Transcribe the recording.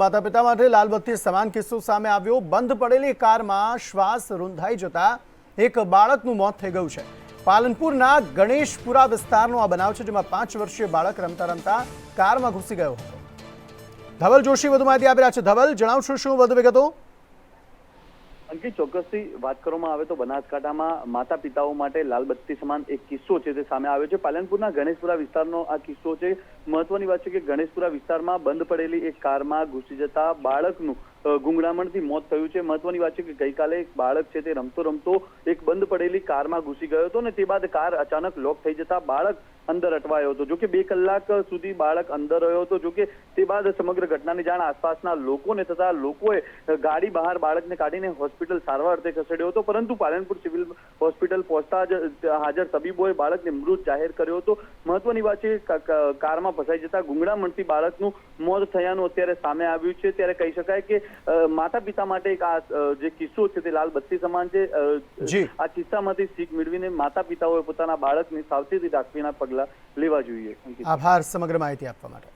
માતા પિતા માટે લાલબત્તી સમાન કિસ્સો સામે આવ્યો. બંધ પડેલી કારમાં શ્વાસ રૂંધાઈ જતા એક બાળકનું મોત થઈ ગયું છે. પાલનપુરના ગણેશપુરા વિસ્તારનો આ બનાવ છે, જેમાં પાંચ વર્ષીય બાળક રમતા રમતા કારમાં ઘૂસી ગયો હતો. ધવલ જોશી વધુ માહિતી આપી રહ્યા છે. ધવલ, જણાવશો શું વધુ વિગતો? અંકિત ચોક્કસથી વાત કરવામાં આવે તો બનાસકાંઠામાં માતા પિતાઓ માટે લાલબત્તી સમાન એક કિસ્સો છે તે સામે આવ્યો છે. પાલનપુરના ગણેશપુરા વિસ્તારનો આ કિસ્સો છે. મહત્વની વાત છે કે ગણેશપુરા વિસ્તારમાં બંધ પડેલી એક કારમાં ઘૂસી જતા બાળકનું ગુંગળામણથી મોત થયું છે. મહત્વની વાત છે કે ગઈકાલે એક બાળક છે તે રમતો રમતો એક બંધ પડેલી કારમાં ઘૂસી ગયો હતો ને તે બાદ કાર અચાનક લોક થઈ જતા બાળક અંદર અટવાયો હતો. જોકે બે કલાક સુધી બાળક અંદર રહ્યો હતો. જોકે તે બાદ સમગ્ર ઘટનાની જાણ આસપાસના લોકોને થતા લોકોએ ગાડી બહાર બાળકને કાઢીને હોસ્પિટલ સારવાર અર્થે ખસેડ્યો હતો. પરંતુ પાલનપુર સિવિલ હોસ્પિટલ પહોંચતા જ, હાજર તબીબોએ બાળકને મૃત જાહેર કર્યો હતો. મહત્વની વાત છે કારમાં ફસાઈ જતા ગુંગળામણથી બાળકનું મોત થયાનું અત્યારે સામે આવ્યું છે. ત્યારે કહી શકાય કે માતા પિતા માટે એક આ જે કિસ્સો છે તે લાલ બત્તી સમાન છે. આ કિસ્સામાંથી શીખ મેળવીને માતા પિતાઓએ પોતાના બાળકની સાવચેતી રાખવીના પગલા લેવા જોઈએ. આભાર સમગ્ર માહિતી આપવા માટે.